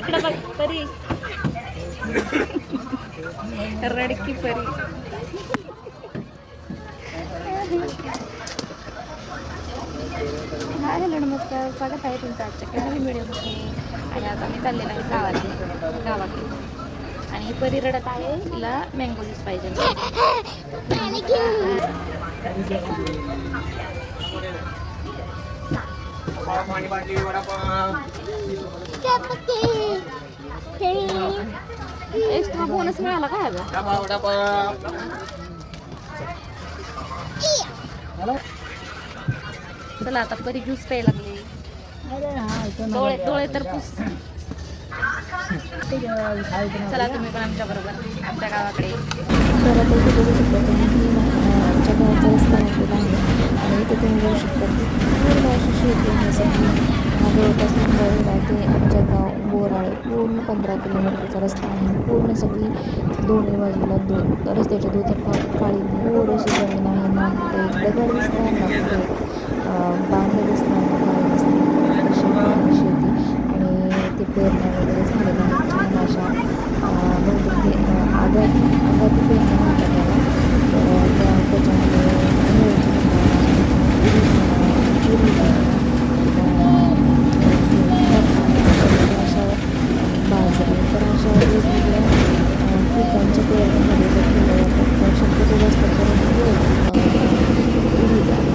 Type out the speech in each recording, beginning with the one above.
इकडं बघ परी. रडकी परी. हाय हॅलो नमस्कार. स्वागत आहे तुमचं आजच्या नवीन व्हिडिओमध्ये. आणि आज आम्ही चाललेलो आहे गावात. गावाकडे. आणि परी रडत आहे तिला मँगो ज्यूस पाहिजे पाणी बाटली वडापाव एक्स्ट्रा बोनस मिळाला काय वडापाव चला आता परी ज्यूस प्यायला लागली. डोळे डोळे तर पुस. चला तुम्ही पण आमच्या बरोबर आमच्या गावाकडे. आमच्या गावाचा रस्ता आहे. आणि इथे तुम्ही बघू शकता. की पूर्ण अशी शेती आहे सगळी हा ते आमच्या गाव बोराळे पूर्ण पंधरा किलोमीटरचा रस्ता आहे. पूर्ण सगळी दोन्ही बाजूला दोन रस्त्याच्या दुतर्फा काळी बोर अशी जमीन आहे. ना कुठे दगड दिसणार ना कुठे अं, बांध दिसणार ना काय दिसणार अशी शेती आणि ते पेरण्या वगैरे झालेल्या आहेत. छान अशा अं, बहुतेक ते अं, आगात पेरण्या म्हणतात त्याला तर त्या त्याच्यामध्ये गहू म्हणा, तुरी म्हणा, अं, अशा बाजरी तर अशा वेगवेगळ्या अं, पिकांच्या पेरण्यामध्ये जर केलं जातं तर शक्यतो जास्त करून गहू, अं, उडीद आणि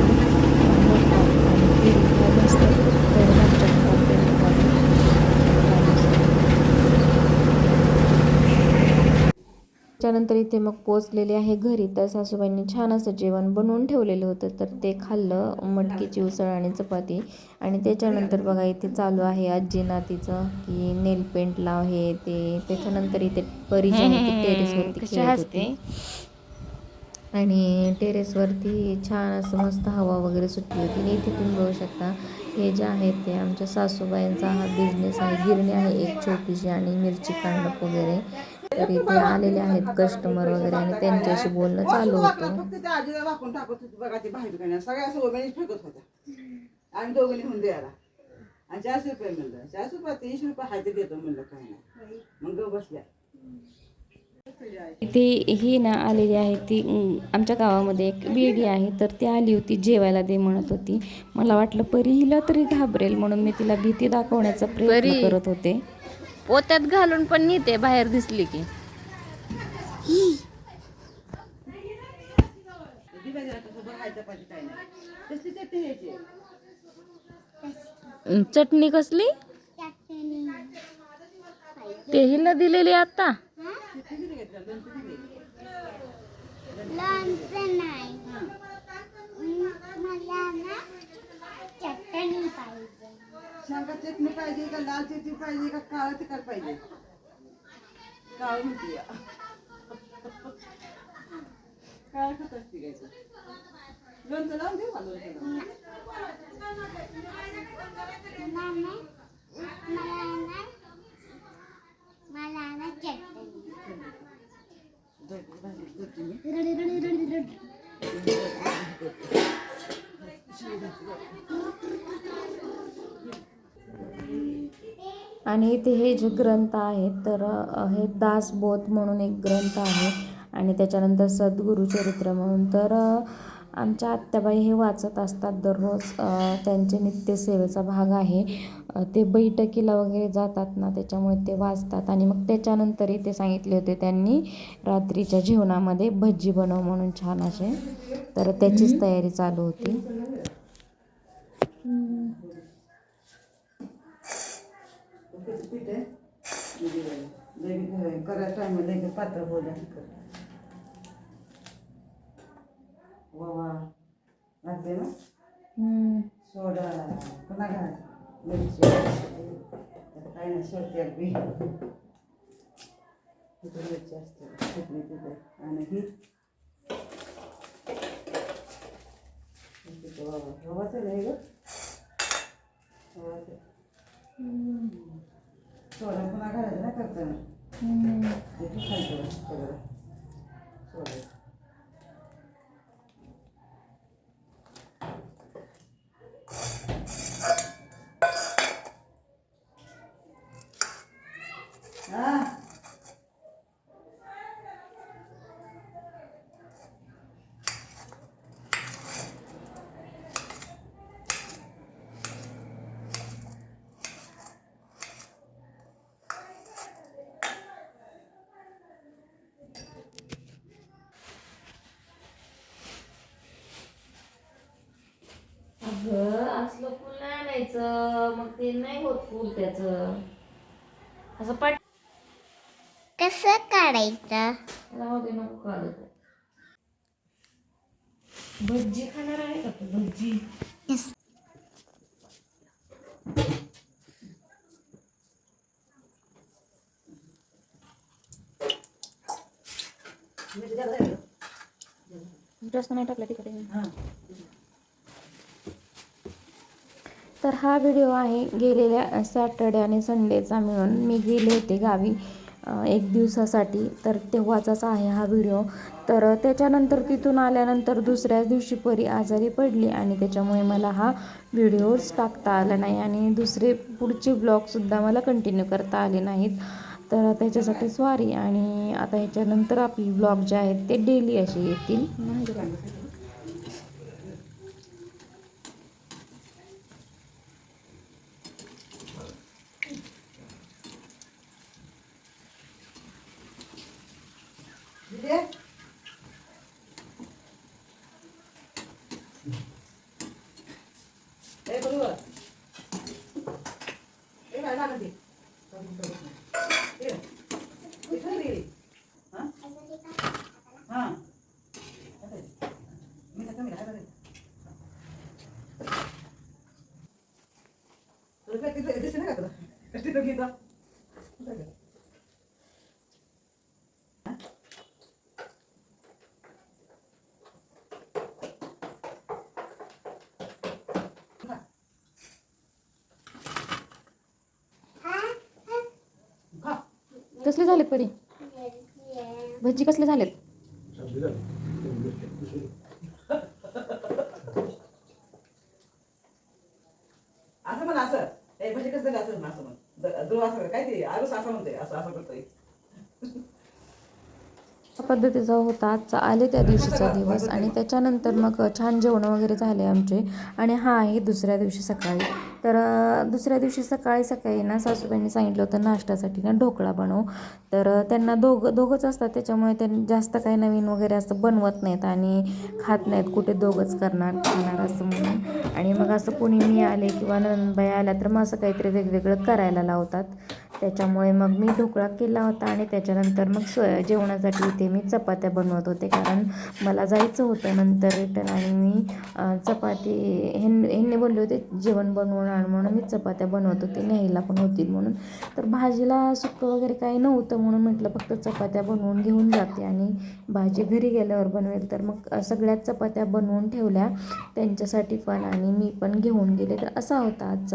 अं, मका आणि तुरी ह्या जास्त करून आमच्या भागात पेरल्या जातात. त्यानंतर इथे मग पोचलेले आहे घरी. तर सासूबाईंनी छान असं जेवण बनवून ठेवलेलं होतं. तर ते खाल्लं मटकीची उसळ आणि चपाती. आणि त्याच्यानंतर बघा इथे चालू आहे आजी नातीचं की नेल पेंट लाव हे ते. त्याच्यानंतर इथे परी जी आहे ती टेरेसवरती खेळत होती. आणि टेरेसवरती छान असं मस्त हवा वगैरे सुटली होती. आणि इथे तुम्ही बघू शकता हे जे आहेत ते आमच्या सासूबाईंचा हा बिझनेस आहे. गिरणी आहे एक छोटीशी आणि मिरची कांडप वगैरे. तर इथे आलेले आहेत कस्टमर वगैरे आणि त्यांच्याशी बोलणं चालू होतं. फक्त त्या आजीला वाकून टाकत होती बघा ती बाहेर दुकानात सगळ्या सोबत फेकत होत्या आम्ही दोघांनी होऊन द्यायला. आणि चारशे रुपये म्हणलं. चारशे रुपये तीनशे रुपये हाती देतो म्हणलं काय नाही. मग गं बसल्या. इथे ही ना आलेली आहे ती आमच्या गावामध्ये एक बेडी आहे तर ती आली होती जेवायला दे म्हणत होती. मला वाटलं परी हिला तरी घाबरेल म्हणून मी तिला भीती दाखवण्याचा प्रयत्न करत होते. पोत्यात घालून पण नेते बाहेर दिसली की. चटणी कसली? ते हिला दिलेली आता. नाही मला ना चटणी पाहिजे शेंगा चटणी पाहिजे का लाल चटणी पाहिजे का काळं तिखट पाहिजे? काळ म्हणते काळ खात असते घ्यायचं लोणचं लावून देऊ का लोणचं आणि इथे हे जे ग्रंथ आहेत तर हे दासबोध म्हणून एक ग्रंथ आहे आणि त्याच्यानंतर सद्गुरुचरित्र म्हणून. तर आमच्या आत्याबाई हे वाचत असतात दररोज त्यांचे नित्यसेवेचा भाग आहे. ते बैठकीला वगैरे जातात ना त्याच्यामुळे ते वाचतात आणि मग त्याच्यानंतरही ते सांगितले होते त्यांनी रात्रीच्या जेवणामध्ये भज्जी बनव म्हणून छान असे. तर त्याचीच तयारी चालू होती. पीठ आहे लगे करायचं टाइम पात्र बोला वा लागते ना सोडा पुन्हा घाल मिरची काय नाही सोडते अगदी तिथे मिरची असते चटणी तिथे आणि ही बाबा गव्हाचं नाही ग そうね、この流れじゃなかったの。うん。で、書いてましたけど。そうです。असलं फुल नाही आणायचं मग ते नाही होत फुल त्याचं. असं पाठ कसं काढायचं? राहू दे नको काढू ते. भज्जी खाणार आहे का तू? भज्जी. नाही टाकला तिकडे. हा. तर हा व्हिडिओ आहे गेलेल्या सॅटर्डे आणि संडेचा मिळून. मी गेले होते गावी एक दिवसासाठी. तर तेव्हाचाच आहे हा व्हिडिओ. तर त्याच्यानंतर तिथून आल्यानंतर दुसऱ्याच दिवशी परी आजारी पडली आणि त्याच्यामुळे मला हा व्हिडिओच टाकता आला नाही आणि दुसरे पुढचे ब्लॉगसुद्धा मला कंटिन्यू करता आले नाहीत. तर त्याच्यासाठी सॉरी आणि आता ह्याच्यानंतर आपले ब्लॉग जे आहेत ते डेली असे येतील. ए बोलू ए काय लागत ते ए ए खाली गेली हा हा मी तर कमी राहणार तुला काय तिथं दिसते नाही का तुला तिथं घेता खा कसले झालेत परी? भजी कसले झालेत? असं म्हण असं. भजी कसं असं म्हण असं म्हण. असं कर. काय ते? आरुस असं म्हणतोय असं असं करतोय. पद्धतीचा होता. आजचा आले त्या दिवशीचा दिवस आणि त्याच्यानंतर मग छान जेवण वगैरे झाले आमचे. आणि हा आहे दुसऱ्या दिवशी सकाळी. तर दुसऱ्या दिवशी सकाळी सकाळी ना सासूबाईंनी सांगितलं होतं नाश्त्यासाठी ना ढोकळा बनव. तर त्यांना दोघं दोघंच असतात. त्याच्यामुळे त्यांनी जास्त काही नवीन वगैरे असं बनवत नाहीत आणि खात नाहीत. कुठे दोघंच करणार खाणार असं म्हणून. आणि मग असं कोणी मी आले किंवा नंदबाई आल्या तर मग असं काहीतरी वेगवेगळं करायला लावतात. त्याच्यामुळे मग मी ढोकळा केला होता आणि त्याच्यानंतर मग स्व जेवणासाठी इथे मी चपात्या बनवत होते. कारण मला जायचं होतं नंतर रिटर्न आणि मी चपाती ह्यांनी ह्यांनी बोलले होते जेवण बनवणार आण म्हणून मी चपात्या बनवत होते. न्यायला पण होतील म्हणून. तर भाजीला सुक्कं वगैरे काही नव्हतं म्हणून म्हटलं फक्त चपात्या बनवून घेऊन जाते आणि भाजी घरी गेल्यावर बनवेल. तर मग सगळ्याच चपात्या बनवून ठेवल्या. त्यांच्यासाठी पण आणि मी पण घेऊन गेले. तर असा होता आजचा